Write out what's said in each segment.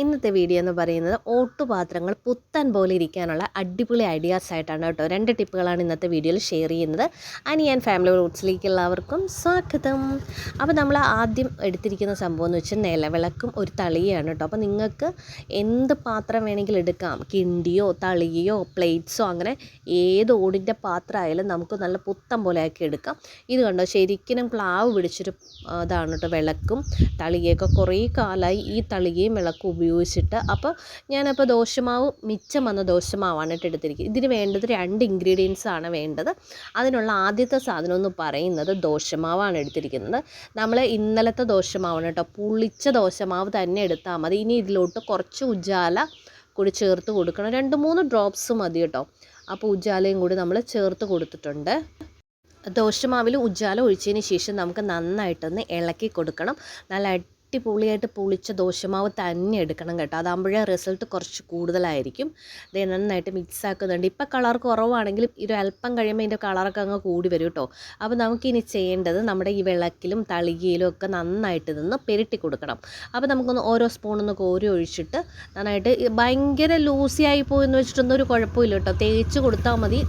ഇന്നത്തെ വീഡിയോ എന്ന് പറയുന്നത് ഓട്ടുപാത്രങ്ങൾ പുത്തൻ പോലെ ഇരിക്കാനുള്ള അടിപൊളി ഐഡിയാസ് ആയിട്ടാണ് കേട്ടോ. രണ്ട് ടിപ്പുകളാണ് ഇന്നത്തെ വീഡിയോയിൽ ഷെയർ ചെയ്യുന്നത്. അനി ഞാൻ ഫാമിലി റൂട്ട്സിലേക്ക് എല്ലാവർക്കും സ്വാഗതം. അപ്പോൾ നമ്മൾ ആദ്യം എടുത്തിരിക്കുന്ന സംഭവം എന്ന് വെച്ചാൽ നിലവിളക്കും ഒരു തളിയാണ് കേട്ടോ. അപ്പോൾ നിങ്ങൾക്ക് എന്ത് പാത്രം വേണമെങ്കിലും എടുക്കാം. കിണ്ടിയോ തളിയോ പ്ലേറ്റ്സോ അങ്ങനെ ഏത് ഓടിന്റെ പാത്രമായാലും നമുക്ക് നല്ല പുത്തൻ പോലെ ആക്കി എടുക്കാം. ഇത് കണ്ടോ? ശരിക്കും പ്ലാവ് പിടിച്ചൊരു ഇതാണ് കേട്ടോ വിളക്കും. തളികയൊക്കെ കുറേ കാലമായി ഈ തളികയും വിളക്കും ഉപയോഗിച്ചിട്ട് അപ്പോൾ ഞാനപ്പോൾ ദോശമാവ് മിച്ചം വന്ന ദോശമാവാണ് കേട്ടോ എടുത്തിരിക്കുന്നത്. ഇതിന് വേണ്ടത് രണ്ട് ഇൻഗ്രീഡിയൻസ് ആണ് വേണ്ടത്. അതിനുള്ള ആദ്യത്തെ സാധനം എന്ന് പറയുന്നത് ദോശമാവാണ് എടുത്തിരിക്കുന്നത്. നമ്മൾ ഇന്നലത്തെ ദോശമാവാണ് കേട്ടോ. പുളിച്ച ദോശമാവ് തന്നെ എടുത്താൽ മതി. ഇനി ഇതിലോട്ട് കുറച്ച് ഉജാല കൂടി ചേർത്ത് കൊടുക്കണം. രണ്ട് മൂന്ന് ഡ്രോപ്സ് മതി കേട്ടോ. അപ്പോൾ ഉജാലയും കൂടി നമ്മൾ ചേർത്ത് കൊടുത്തിട്ടുണ്ട്. ദോശമാവിൽ ഉജ്ജാല ഒഴിച്ചതിന് ശേഷം നമുക്ക് നന്നായിട്ടൊന്ന് ഇളക്കി കൊടുക്കണം. നല്ല അടിപൊളിയായിട്ട് പുളിച്ച ദോശമാവ് തന്നെ എടുക്കണം കേട്ടോ. അതാകുമ്പോഴേ റിസൾട്ട് കുറച്ച് കൂടുതലായിരിക്കും. ഇത് നന്നായിട്ട് മിക്സ് ആക്കുന്നുണ്ട്. ഇപ്പം കളർ കുറവാണെങ്കിലും ഒരു അല്പം കഴിയുമ്പോൾ ഇതിന്റെ കളറൊക്കെ അങ്ങ് കൂടി വരും കേട്ടോ. അപ്പോൾ നമുക്കിനി ചെയ്യേണ്ടത് നമ്മുടെ ഈ വിളക്കിലും തളികയിലും ഒക്കെ നന്നായിട്ട് നിന്ന് പെരട്ടി കൊടുക്കണം. അപ്പോൾ നമുക്കൊന്ന് ഓരോ സ്പൂണൊന്ന് കോരി ഒഴിച്ചിട്ട് നന്നായിട്ട് ഭയങ്കര ലൂസിയായി പോയെന്ന് വെച്ചിട്ടൊന്നും ഒരു കുഴപ്പമില്ല കേട്ടോ. തേച്ച് കൊടുത്താൽ മതി.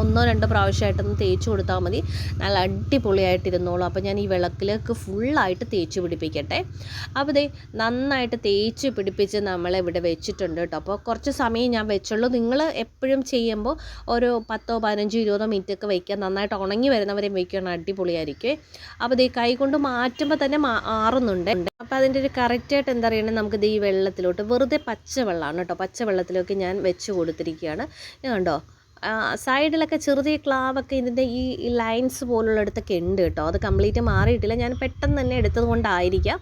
ഒന്നോ രണ്ടോ പ്രാവശ്യമായിട്ടൊന്ന് തേച്ച് കൊടുത്താൽ മതി. നല്ല അടിപൊളിയായിട്ടിരുന്നോളൂ. അപ്പോൾ ഞാൻ ഈ വിളക്കിലേക്ക് ഫുള്ളായിട്ട് തേച്ച് പിടിപ്പിക്കട്ടെ. അപ്പോൾ ദേ നന്നായിട്ട് തേച്ച് പിടിപ്പിച്ച് നമ്മൾ ഇവിടെ വെച്ചിട്ടുണ്ട് കേട്ടോ. അപ്പോൾ കുറച്ച് സമയം ഞാൻ വെച്ചുള്ളൂ. നിങ്ങൾ എപ്പോഴും ചെയ്യുമ്പോൾ ഒരു പത്തോ പതിനഞ്ചോ ഇരുപതോ മിനിറ്റ് ഒക്കെ വയ്ക്കുക നന്നായിട്ട് ഉണങ്ങി വരുന്നവരെയും വയ്ക്കുകയാണ് അടിപൊളിയായിരിക്കും. അപ്പോൾ ദേ കൈ കൊണ്ട് മാറ്റുമ്പോൾ തന്നെ മാറുന്നുണ്ട് അപ്പോൾ അതിന്റെ ഒരു കറക്റ്റായിട്ട് എന്താ പറയുക നമുക്ക് ദേ ഈ വെള്ളത്തിലോട്ട് വെറുതെ പച്ചവെള്ളമാണ് കേട്ടോ. പച്ചവെള്ളത്തിലൊക്കെ ഞാൻ വെച്ച് കൊടുത്തിരിക്കുകയാണ്. കണ്ടോ? സൈഡിലൊക്കെ ചെറുതീ ക്ലാവൊക്കെ ഇതിന്റെ ഈ ലൈൻസ് പോലുള്ളിടത്തൊക്കെ ഉണ്ട് കേട്ടോ. അത് കംപ്ലീറ്റ് മാറിയിട്ടില്ല. ഞാൻ പെട്ടെന്ന് തന്നെ എടുത്തത് കൊണ്ടായിരിക്കാം.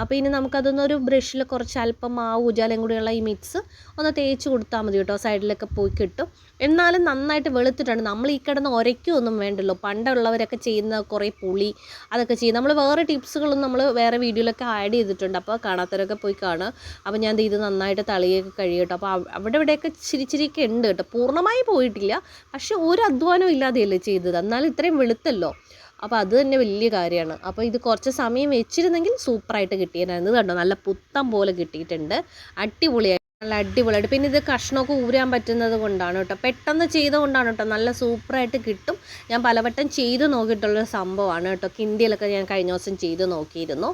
അപ്പോൾ ഇനി നമുക്കതൊന്നൊരു ബ്രഷിൽ കുറച്ച് അല്പം മാവ് ഉജാലയും കൂടിയുള്ള ഈ മിക്സ് ഒന്ന് തേച്ച് കൊടുത്താൽ മതി കേട്ടോ. സൈഡിലൊക്കെ പോയി കിട്ടും. എന്നാലും നന്നായിട്ട് വെളുത്തിട്ടുണ്ട്. നമ്മൾ ഈ കിടന്ന് ഒരയ്ക്കൊന്നും വേണ്ടല്ലോ. പണ്ടുള്ളവരൊക്കെ ചെയ്യുന്ന കുറേ പുളി അതൊക്കെ ചെയ്യും. നമ്മൾ വേറെ ടിപ്സുകളും നമ്മൾ വേറെ വീഡിയോയിലൊക്കെ ആഡ് ചെയ്തിട്ടുണ്ട്. അപ്പോൾ കാണാത്തവരൊക്കെ പോയി കാണുക. അപ്പോൾ ഞാൻ ഇത് നന്നായിട്ട് തളിയൊക്കെ കഴിയട്ടോ അപ്പോൾ അവ- അവിടെ ഇവിടെയൊക്കെ ചിരി ഉണ്ട് കേട്ടോ. പൂർണമായി പോയിട്ടില്ല പക്ഷെ ഒരു അധ്വാനവും ഇല്ലാതെയല്ലേ ചെയ്തത്. എന്നാലും ഇത്രയും വെളുത്തല്ലോ. അപ്പോൾ അത് തന്നെ വലിയ കാര്യമാണ്. അപ്പോൾ ഇത് കുറച്ച് സമയം വെച്ചിരുന്നെങ്കിൽ സൂപ്പറായിട്ട് കിട്ടിയതായിരുന്നു കേട്ടോ കണ്ടോ? നല്ല പുത്തം പോലെ കിട്ടിയിട്ടുണ്ട്. അടിപൊളിയായി നല്ല അടിപൊളിയായിട്ട്. പിന്നെ ഇത് കഷ്ണമൊക്കെ ഊരാൻ പറ്റുന്നത് കൊണ്ടാണ് കേട്ടോ. പെട്ടെന്ന് ചെയ്തുകൊണ്ടാണ് കേട്ടോ. നല്ല സൂപ്പറായിട്ട് കിട്ടും. ഞാൻ പലവട്ടം ചെയ്ത് നോക്കിയിട്ടുള്ളൊരു സംഭവമാണ് കേട്ടോ. കിന്തിയിലൊക്കെ ഞാൻ കഴിഞ്ഞ ദിവസം ചെയ്ത് നോക്കിയിരുന്നു.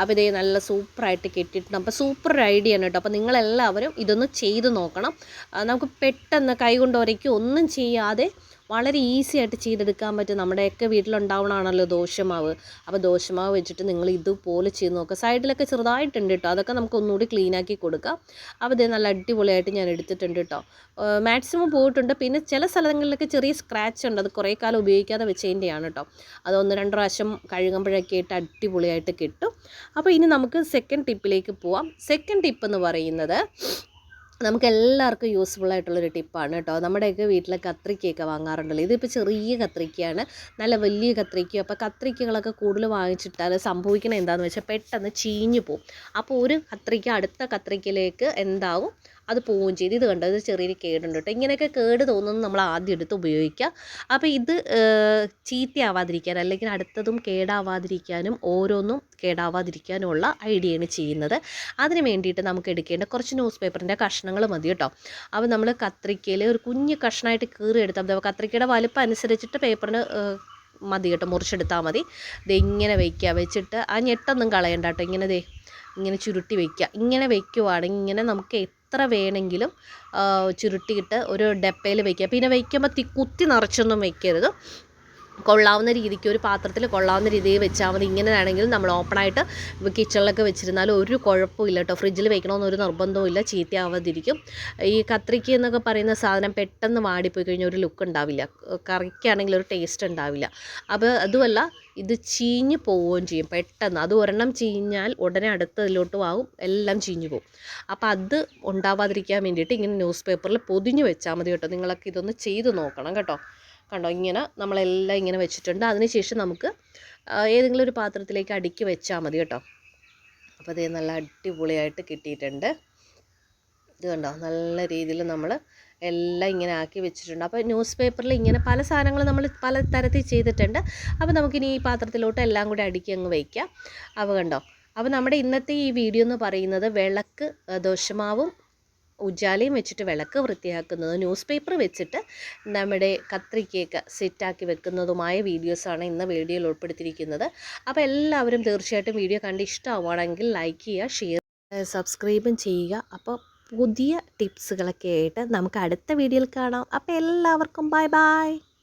അപ്പോൾ ഇതേ നല്ല സൂപ്പറായിട്ട് കിട്ടിയിട്ടുണ്ട്. അപ്പോൾ സൂപ്പർ ഐഡിയ ആണ് കേട്ടോ. അപ്പോൾ നിങ്ങളെല്ലാവരും ഇതൊന്ന് ചെയ്ത് നോക്കണം. നമുക്ക് പെട്ടെന്ന് കൈ കൊണ്ട് ഒരയ്ക്കും ഒന്നും ചെയ്യാതെ വളരെ ഈസി ആയിട്ട് ചെയ്തെടുക്കാൻ പറ്റും. നമ്മുടെയൊക്കെ വീട്ടിലുണ്ടാവണമാണല്ലോ ദോശമാവ്. അപ്പോൾ ദോശമാവ് വെച്ചിട്ട് നിങ്ങൾ ഇതുപോലെ ചെയ്ത് നോക്കുക സൈഡിലൊക്കെ ചെറുതായിട്ടുണ്ട് കേട്ടോ. അതൊക്കെ നമുക്ക് ഒന്നുകൂടി ക്ലീൻ ആക്കി കൊടുക്കാം. അപ്പോൾ ഇത് നല്ല അടിപൊളിയായിട്ട് ഞാൻ എടുത്തിട്ടുണ്ട് കേട്ടോ. മാക്സിമം പോയിട്ടുണ്ട്. പിന്നെ ചില സ്ഥലങ്ങളിലൊക്കെ ചെറിയ സ്ക്രാച്ച് ഉണ്ട്. അത് കുറേ കാലം ഉപയോഗിക്കാതെ വെച്ചതിന്റെയാണ് കേട്ടോ. അത് ഒന്ന് രണ്ട് പ്രാവശ്യം കഴുകുമ്പോഴൊക്കെ ആയിട്ട് അടിപൊളിയായിട്ട് കിട്ടും. അപ്പോൾ ഇനി നമുക്ക് സെക്കൻഡ് ടിപ്പിലേക്ക് പോവാം. സെക്കൻഡ് ടിപ്പ് എന്ന് പറയുന്നത് നമുക്ക് എല്ലാവർക്കും യൂസ്ഫുൾ ആയിട്ടുള്ളൊരു ടിപ്പാണ് കേട്ടോ നമ്മുടെയൊക്കെ വീട്ടിലെ കത്രിക്കയൊക്കെ വാങ്ങാറുണ്ടല്ലോ. ഇതിപ്പോൾ ചെറിയ കത്രിക്കയാണ്. നല്ല വലിയ കത്രിക്കയും അപ്പോൾ കത്രിക്കകളൊക്കെ കൂടുതൽ വാങ്ങിച്ചിട്ടാൽ സംഭവിക്കണത് എന്താണെന്ന് വെച്ചാൽ പെട്ടെന്ന് ചീഞ്ഞു പോവും. അപ്പോൾ ഒരു കത്രിക്ക അടുത്ത കത്രിക്കയിലേക്ക് എന്താവും? അത് പോവുകയും ചെയ്തു. ഇത് കണ്ടോ? ഇത് ചെറിയൊരു കേടുണ്ട് കേട്ടോ. ഇങ്ങനെയൊക്കെ കേട് തോന്നുന്നത് നമ്മൾ ആദ്യം എടുത്ത് ഉപയോഗിക്കുക. അപ്പോൾ ഇത് ചീത്തയാവാതിരിക്കാൻ അല്ലെങ്കിൽ അടുത്തതും കേടാവാതിരിക്കാനും ഓരോന്നും കേടാവാതിരിക്കാനുമുള്ള ഐഡിയയാണ് ചെയ്യുന്നത്. അതിന് വേണ്ടിയിട്ട് നമുക്ക് എടുക്കേണ്ട കുറച്ച് ന്യൂസ് പേപ്പറിന്റെ കഷ്ണങ്ങൾ മതി കേട്ടോ. അപ്പോൾ നമ്മൾ കത്രിക്കയിൽ ഒരു കുഞ്ഞ് കഷ്ണമായിട്ട് കീറി എടുത്താൽ മതി. കത്രിക്കയുടെ വലിപ്പം അനുസരിച്ചിട്ട് പേപ്പറിന് മതി കേട്ടോ. മുറിച്ചെടുത്താൽ മതി. ഇത് ഇങ്ങനെ വയ്ക്കുക വെച്ചിട്ട് ആ ഞെട്ടൊന്നും കളയണ്ട കേട്ടോ. ഇങ്ങനെ ദേ ഇങ്ങനെ ചുരുട്ടി വയ്ക്കുക ഇങ്ങനെ വയ്ക്കുവാണെങ്കിൽ ഇങ്ങനെ നമുക്ക് എത്ര വേണമെങ്കിലും ചുരുട്ടിയിട്ട് ഒരു ഡപ്പയിൽ വയ്ക്കുക പിന്നെ വയ്ക്കുമ്പോൾ കുത്തി നിറച്ചൊന്നും വയ്ക്കരുത് കൊള്ളാവുന്ന രീതിക്ക് ഒരു പാത്രത്തിൽ കൊള്ളാവുന്ന രീതിയിൽ വെച്ചാൽ മതി. ഇങ്ങനെയാണെങ്കിൽ നമ്മൾ ഓപ്പണായിട്ട് കിച്ചണിലൊക്കെ വെച്ചിരുന്നാൽ ഒരു കുഴപ്പമില്ല കേട്ടോ. ഫ്രിഡ്ജിൽ വെക്കണമെന്നൊരു നിർബന്ധവുമില്ല. ചീത്തയാവാതിരിക്കും. ഈ കത്രിക്ക എന്നൊക്കെ പറയുന്ന സാധനം പെട്ടെന്ന് വാടിപ്പോയി കഴിഞ്ഞാൽ ഒരു ലുക്ക് ഉണ്ടാവില്ല. കറിക്കാണെങ്കിൽ ഒരു ടേസ്റ്റ് ഉണ്ടാവില്ല. അപ്പോൾ അതുമല്ല ഇത് ചീഞ്ഞ് പോവുകയും ചെയ്യും പെട്ടെന്ന്. അത് ഒരെണ്ണം ചീഞ്ഞാൽ ഉടനെ അടുത്തതിലോട്ടും ആവും എല്ലാം ചീഞ്ഞു പോകും അപ്പോൾ അത് ഉണ്ടാവാതിരിക്കാൻ വേണ്ടിയിട്ട് ഇങ്ങനെ ന്യൂസ് പേപ്പറിൽ പൊതിഞ്ഞ് വെച്ചാൽ മതി കേട്ടോ. നിങ്ങളൊക്കെ ഇതൊന്ന് ചെയ്ത് നോക്കണം കേട്ടോ. കണ്ടോ ഇങ്ങനെ നമ്മളെല്ലാം ഇങ്ങനെ വെച്ചിട്ടുണ്ട്. അതിനുശേഷം നമുക്ക് ഏതെങ്കിലും ഒരു പാത്രത്തിലേക്ക് അടുക്കി വെച്ചാൽ മതി കേട്ടോ. അപ്പോൾ ഇത് നല്ല അടിപൊളിയായിട്ട് കിട്ടിയിട്ടുണ്ട്. ഇത് കണ്ടോ നല്ല രീതിയിൽ നമ്മൾ എല്ലാം ഇങ്ങനെ ആക്കി വെച്ചിട്ടുണ്ട്. അപ്പോൾ ന്യൂസ് പേപ്പറിൽ ഇങ്ങനെ പല സാധനങ്ങൾ നമ്മൾ പല തരത്തിൽ ചെയ്തിട്ടുണ്ട്. അപ്പോൾ നമുക്കിനി ഈ പാത്രത്തിലോട്ട് എല്ലാം കൂടി അടുക്കി അങ്ങ് വയ്ക്കാം അപ്പോൾ കണ്ടോ അപ്പോൾ നമ്മുടെ ഇന്നത്തെ ഈ വീഡിയോ എന്ന് പറയുന്നത് വിളക്ക് ദോശമാവും ഉജാലയും വെച്ചിട്ട് വിളക്ക് വൃത്തിയാക്കുന്നത് ന്യൂസ് പേപ്പർ വെച്ചിട്ട് നമ്മുടെ കത്രിക്കയൊക്കെ സെറ്റാക്കി വെക്കുന്നതുമായ വീഡിയോസാണ് ഇന്ന് വീഡിയോയിൽ ഉൾപ്പെടുത്തിയിരിക്കുന്നത്. അപ്പോൾ എല്ലാവരും തീർച്ചയായിട്ടും വീഡിയോ കണ്ട് ഇഷ്ടമാവുകയാണെങ്കിൽ ലൈക്ക് ചെയ്യുക ഷെയർ സബ്സ്ക്രൈബും ചെയ്യുക. അപ്പോൾ പുതിയ ടിപ്സുകളൊക്കെ ആയിട്ട് നമുക്ക് അടുത്ത വീഡിയോയിൽ കാണാം. അപ്പോൾ എല്ലാവർക്കും ബൈ ബൈ